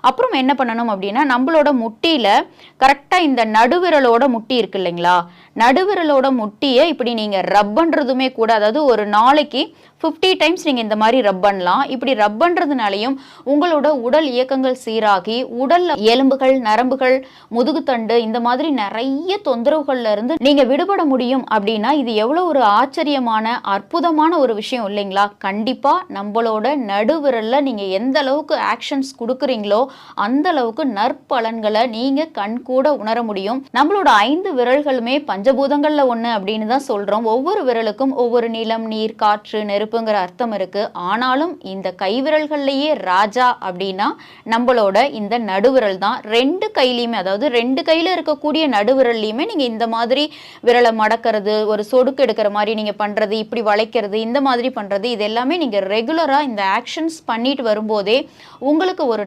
அப்புறம் என்ன பண்ணணும் அப்படின்னா நம்மளோட முட்டியில் கரெக்டாக இந்த நடுவிரலோட முட்டி இருக்கு இல்லைங்களா? நடுவிரலோட முட்டியை இப்படி நீங்கள் ரப்பன்றதுமே கூட அதாவது ஒரு நாளைக்கு ஃபிஃப்டி டைம்ஸ் நீங்கள் இந்த மாதிரி ரப் பண்ணலாம். இப்படி ரப் பண்ணுறதுனாலையும் உங்களோட உடல் இயக்கங்கள் சீராகி உடல் எலும்புகள் நரம்புகள் முதுகுத்தண்டு இந்த மாதிரி நிறைய தொந்தரவுகள்ல இருந்து நீங்கள் விடுபட முடியும் அப்படின்னா இது எவ்வளோ ஒரு ஆச்சரியமான அற்புதமான ஒரு விஷயம் இல்லைங்களா? கண்டிப்பாக நம்மளோட நடுவிரலில் நீங்கள் எந்த அளவுக்கு ஆக்ஷன்ஸ் கொடுக்குறீங்களோ அந்த அளவுக்கு நற்பலன்களை நீங்கள் கண் கூட உணர முடியும். நம்மளோட ஐந்து விரல்களுமே பஞ்சபூதங்களில் ஒன்று அப்படின்னு தான் சொல்கிறோம் ஒவ்வொரு விரலுக்கும் ஒவ்வொரு நிலம் நீர் காற்று நெருப்பு நெருப்புங்கிற அர்த்தம் இருக்கு. ஆனாலும் இந்த கைவிரல்கள்லயே ராஜா அப்படின்னா நம்மளோட இந்த நடுவிரல் தான். ரெண்டு கையிலையுமே அதாவது ரெண்டு கையில இருக்கக்கூடிய நடுவிரல்லையுமே நீங்க இந்த மாதிரி விரலை மடக்கிறது ஒரு சொடுக்கு எடுக்கிற மாதிரி நீங்க பண்றது இப்படி வளைக்கிறது இந்த மாதிரி பண்றது இது எல்லாமே நீங்க ரெகுலரா இந்த ஆக்ஷன்ஸ் பண்ணிட்டு வரும்போதே உங்களுக்கு ஒரு